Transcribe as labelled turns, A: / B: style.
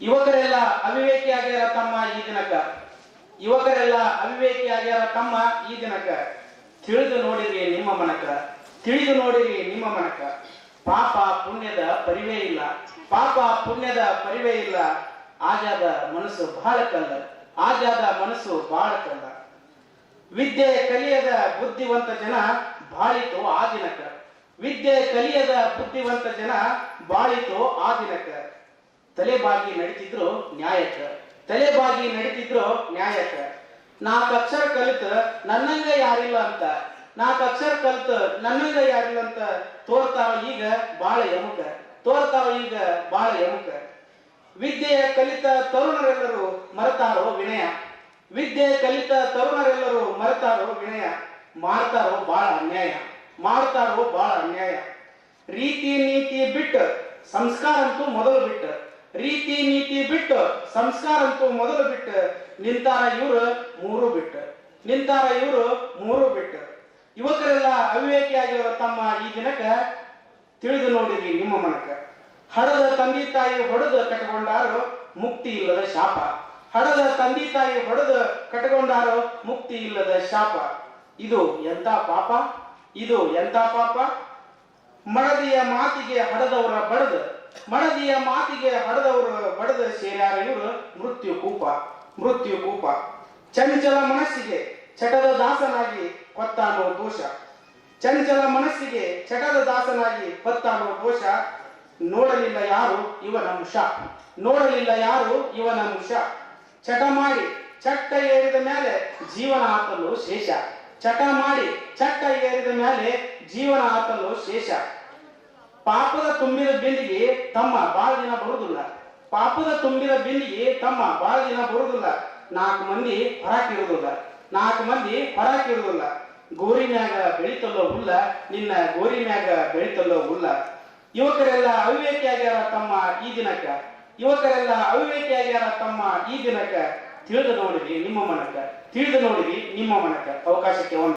A: ಯುವಕರೆಲ್ಲ ಅವಿವೇಕಿ ಆಗ್ಯಾರ ತಮ್ಮ ಈ ದಿನಕ. ಯುವಕರೆಲ್ಲ ಅವಿವೇಕಿ ಆಗ್ಯಾರ ತಮ್ಮ ಈ ದಿನಕ. ತಿಳಿದು ನೋಡಿರಿ ನಿಮ್ಮ ಮನಕ. ತಿಳಿದು ನೋಡಿರಿ ನಿಮ್ಮ ಮನಕ. ಪಾಪ ಪುಣ್ಯದ ಪರಿವೇ ಇಲ್ಲ. ಪಾಪ ಪುಣ್ಯದ ಪರಿವೇ ಇಲ್ಲ. ಆಜಾದ ಮನಸ್ಸು ಬಹಳ ಕಲ್ಲ. ಆಜಾದ ಮನಸ್ಸು ಬಹಳ ಕಲ್ಲ. ವಿದ್ಯೆ ಕಲಿಯದ ಬುದ್ಧಿವಂತ ಜನ ಬಾಳಿತು ಆ ದಿನಕ. ವಿದ್ಯೆ ಕಲಿಯದ ಬುದ್ಧಿವಂತ ಜನ ಬಾಳಿತು ಆ ದಿನಕ. ತಲೆಬಾಗಿ ನಡೀತಿದ್ರು ನ್ಯಾಯಕ್ಕ. ತಲೆಬಾಗಿ ನಡೀತಿದ್ರು ನ್ಯಾಯಕ ನಾಲ್ಕು ಅಕ್ಷರ ಕಲಿತ ನನ್ನಂಗ ಯಾರಿಲ್ಲ ಅಂತ. ನಾಲ್ಕು ಅಕ್ಷರ ಕಲಿತ ನನ್ನಂಗ ಯಾರಿಲ್ಲ ಅಂತ ತೋರ್ತಾವ ಈಗ ಬಾಳ ಯಮುಕ. ತೋರ್ತಾವ ಈಗ ಬಾಳ ಯಮುಕ. ವಿದ್ಯೆಯ ಕಲಿತ ತರುಣರೆಲ್ಲರೂ ಮರತಾರೋ ವಿನಯ. ವಿದ್ಯೆ ಕಲಿತ ತರುಣರೆಲ್ಲರೂ ಮರೆತಾರೋ ವಿನಯ. ಮಾಡ್ತಾರೋ ಬಾಳ ಅನ್ಯಾಯ. ಮಾಡ್ತಾರೋ ಬಾಳ ಅನ್ಯಾಯ. ರೀತಿ ನೀತಿ ಬಿಟ್ಟು ಸಂಸ್ಕಾರ ಅಂತೂ ಮೊದಲು ಬಿಟ್ಟು ರೀತಿ ನೀತಿ ಬಿಟ್ಟು ಸಂಸ್ಕಾರ ಅಂತೂ ಮೊದಲು ಬಿಟ್ಟು ನಿಂತಾರ ಇವರು ಮೂರು ಬಿಟ್ಟು, ನಿಂತಾರ ಇವರು ಮೂರು ಬಿಟ್ಟು. ಯುವಕರೆಲ್ಲ ಅವಿವೇಕಿಯಾಗಿರುವ ತಮ್ಮ ಈ ದಿನಕ್ಕ ತಿಳಿದು ನೋಡಿರಿ ನಿಮ್ಮ ಮನಕ. ಹಡದ ತಂದೆ ತಾಯಿ ಹೊಡೆದು ಕಟ್ಕೊಂಡಾರು ಮುಕ್ತಿ ಇಲ್ಲದ ಶಾಪ. ಹಡದ ತಂದೆ ತಾಯಿ ಹೊಡೆದು ಕಟ್ಟಕೊಂಡಾರು ಮುಕ್ತಿ ಇಲ್ಲದ ಶಾಪ. ಇದು ಎಂತ ಪಾಪ? ಇದು ಎಂತ ಪಾಪ? ಮಡದಿಯ ಮಾತಿಗೆ ಹಡದವರ ಬಡದ ಮಡದಿಯ ಮಾತಿಗೆ ಹಡದವರು ಬಡದ ಸೇರ್ಯಾರ ಇವರು ಮೃತ್ಯು ಕೂಪ ಮೃತ್ಯು ಕೂಪ. ಚಂಚಲ ಮನಸ್ಸಿಗೆ ಚಟದ ದಾಸನಾಗಿ ಕೊತ್ತಾನೋ ದೋಷ. ಚಂಚಲ ಮನಸ್ಸಿಗೆ ಚಟದ ದಾಸನಾಗಿ ಕೊತ್ತಾನೋ ದೋಷ. ನೋಡಲಿಲ್ಲ ಯಾರು? ಇವನ ಮುಷ. ನೋಡಲಿಲ್ಲ ಯಾರು? ಇವನ ಮುಷ. ಚಟ ಮಾಡಿ ಚಟ್ಟ ಏರಿದ ಮೇಲೆ ಜೀವನ ಆತಲು ಶೇಷ. ಚಟ ಮಾಡಿ ಚಟ್ಟ ಏರಿದ ಮೇಲೆ ಜೀವನ ಆತಲು ಶೇಷ. ಪಾಪದ ತುಂಬಿದ ಬೆನ್ನಿಗೆ ತಮ್ಮ ಬಾಳ ದಿನ ಬರುವುದಿಲ್ಲ. ಪಾಪದ ತುಂಬಿದ ಬೆನ್ನಿಗೆ ತಮ್ಮ ಬಾಳ ದಿನ ಬರುವುದಿಲ್ಲ. ನಾಲ್ಕು ಮಂದಿ ಹೊರಕಿರುವುದಿಲ್ಲ ನಾಲ್ಕು ಮಂದಿ ಹೊರಕಿರುವುದಿಲ್ಲ ಗೋರಿ ಮ್ಯಾಗ ಬೆಳಿತಲ್ಲೋ ಹುಲ್ಲ ನಿನ್ನ ಗೋರಿ ಮ್ಯಾಗ ಬೆಳಿತಲ್ಲೋ ಹುಲ್ಲ ಯುವಕರೆಲ್ಲ ಅವಿವೇಕಿಯಾಗ್ಯಾರ ತಮ್ಮ ಈ ದಿನಕ್ಕ. ಯುವಕರೆಲ್ಲ ಅವಿವೇಕಿಯಾಗ್ಯಾರ ತಮ್ಮ ಈ ದಿನಕ್ಕ. ತಿಳಿದು ನೋಡಿರಿ ನಿಮ್ಮ ಮನಕ ತಿಳಿದು ನೋಡಿರಿ ನಿಮ್ಮ ಮನಕ ಅವಕಾಶಕ್ಕೆ ಒಂದು